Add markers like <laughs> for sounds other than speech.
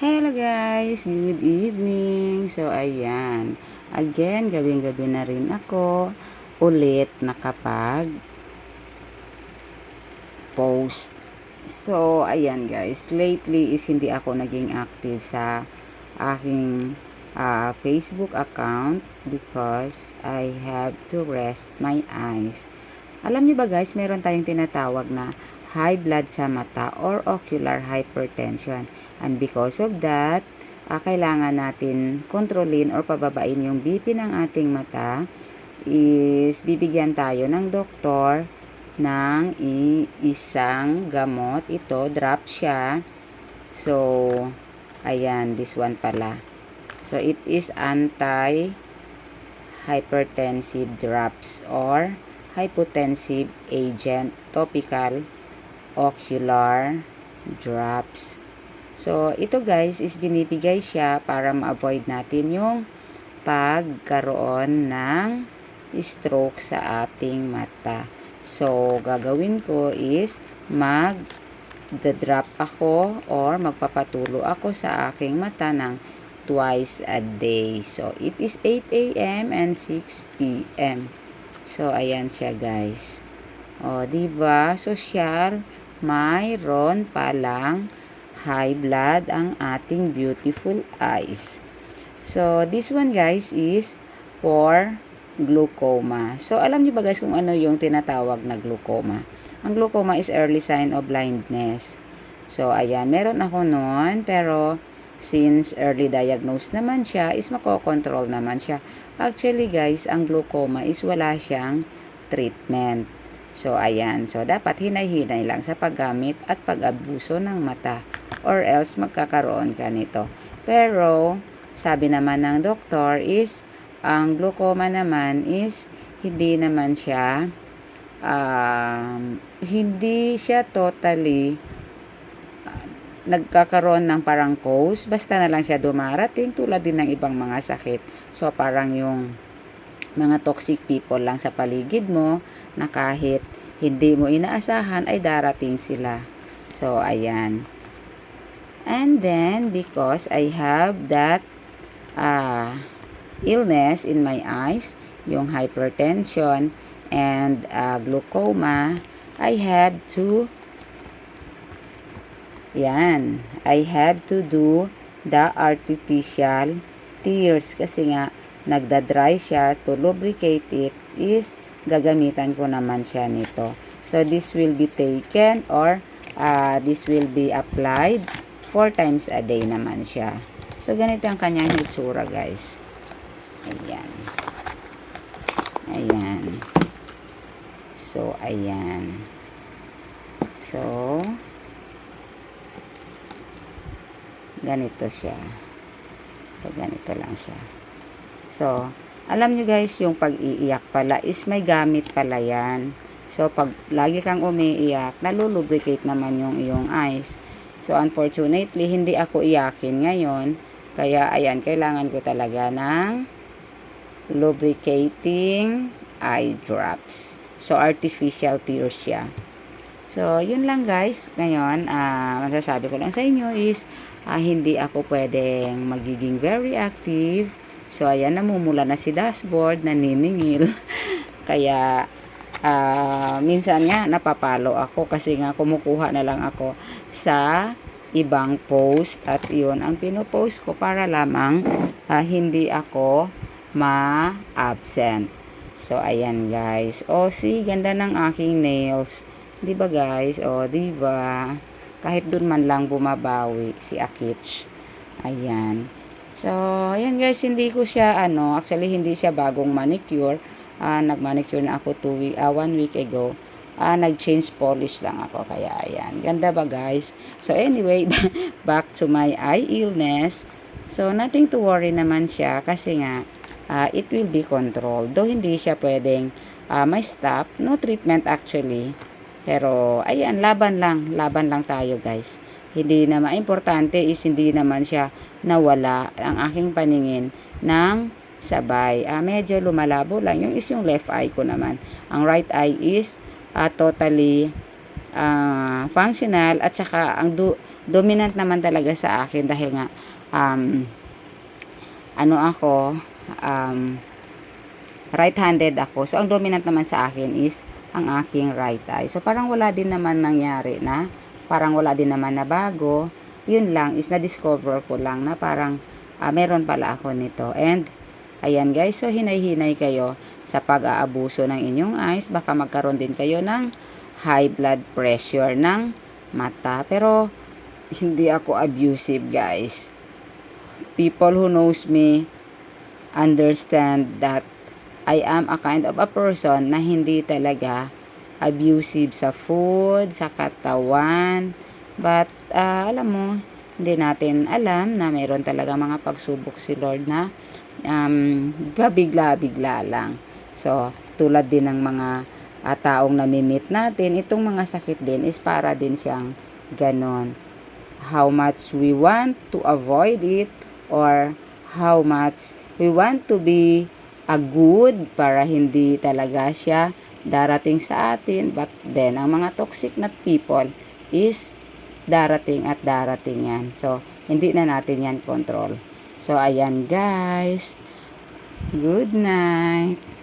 Hello guys! Good evening! So, ayan. Again, gabing-gabi na rin ako ulit nakapag post. So, ayan guys. Lately is hindi ako naging active sa aking ah, Facebook account because I have to rest my eyes. Alam niyo ba guys, meron tayong tinatawag na high blood sa mata or ocular hypertension. And because of that, ah, kailangan natin kontrolin or pababain yung BP ng ating mata is bibigyan tayo ng doktor ng isang gamot. Ito, drop siya. So, ayan, this one pala. So, it is anti hypertensive drops or hypotensive agent topical ocular drops. So, ito guys is binibigay siya para ma-avoid natin yung pagkaroon ng stroke sa ating mata. So, gagawin ko is mag drop ako or magpapatulo ako sa aking mata ng twice a day. So, it is 8 a.m. and 6 p.m. So, ayan siya guys. O, di ba? Social, mayroon palang high blood ang ating beautiful eyes. So, this one guys is for glaucoma. So, alam niyo ba guys kung ano yung tinatawag na glaucoma? Ang glaucoma is early sign of blindness. So, ayan, meron ako noon, pero since early diagnose naman siya, is makokontrol naman siya. Actually guys, ang glaucoma is wala siyang treatment. So, ayan. So, dapat hinay-hinay lang sa paggamit at pag-abuso ng mata or else magkakaroon ka nito. Pero, sabi naman ng doktor is, ang glaucoma naman is, hindi naman siya, um, hindi siya totally ah, nagkakaroon ng parang cause, basta na lang siya dumarating tulad din ng ibang mga sakit. So, parang yung mga toxic people lang sa paligid mo na kahit hindi mo inaasahan ay darating sila. So, ayan. And then, because I have that uh, illness in my eyes, yung hypertension and uh, glaucoma, I have to yan, I have to do the artificial tears kasi nga nagda-dry siya to lubricate it is gagamitan ko naman siya nito. So this will be taken or uh, this will be applied four times a day naman siya. So ganito ang kanyang hitsura guys. Ayan. Ayan. So ayan. So ganito siya. So, ganito lang siya. So, alam nyo guys, yung pag-iiyak pala is may gamit pala yan. So, pag lagi kang umiiyak, nalulubricate naman yung iyong eyes. So, unfortunately, hindi ako iyakin ngayon. Kaya, ayan, kailangan ko talaga ng lubricating eye drops. So, artificial tears siya. So, yun lang guys. Ngayon, uh, masasabi ko lang sa inyo is, uh, hindi ako pwedeng magiging very active. So, ayan, namumula na si dashboard, naniningil. <laughs> Kaya, uh, minsan nga, napapalo ako kasi nga kumukuha na lang ako sa ibang post at yun ang pinopost ko para lamang uh, hindi ako ma-absent. So, ayan guys. O, see, ganda ng aking nails. 'Di ba guys? O, 'di ba? Kahit doon man lang bumabawi si Akich. Ayan. So, ayan guys, hindi ko siya ano, actually hindi siya bagong manicure. Uh, nag-manicure na ako two week, uh, one week ago. Uh, nag-change polish lang ako. Kaya ayan. Ganda ba guys? So anyway, <laughs> back to my eye illness. So nothing to worry naman siya kasi nga uh, it will be controlled. Though hindi siya pwedeng uh, may stop. No treatment actually. Pero, ayan, laban lang. Laban lang tayo, guys. Hindi naman, importante is hindi naman siya nawala ang aking paningin ng sabay. Ah, medyo lumalabo lang. Yung is yung left eye ko naman. Ang right eye is ah, totally ah, functional at saka ang do- dominant naman talaga sa akin dahil nga um, ano ako um, right-handed ako. So, ang dominant naman sa akin is ang aking right eye. So, parang wala din naman nangyari na, parang wala din naman na bago. Yun lang, is na-discover ko lang na parang ah, meron pala ako nito. And, ayan guys, so hinay-hinay kayo sa pag-aabuso ng inyong eyes. Baka magkaroon din kayo ng high blood pressure ng mata. Pero, hindi ako abusive guys. People who knows me understand that I am a kind of a person na hindi talaga abusive sa food, sa katawan. But, ah, alam mo, hindi natin alam na mayroon talaga mga pagsubok si Lord na um, babigla-bigla lang. So, tulad din ng mga ah, taong namimit natin, itong mga sakit din is para din siyang ganon. How much we want to avoid it or how much we want to be a good para hindi talaga siya darating sa atin. But then, ang mga toxic na people is darating at darating yan. So, hindi na natin yan control. So, ayan guys. Good night.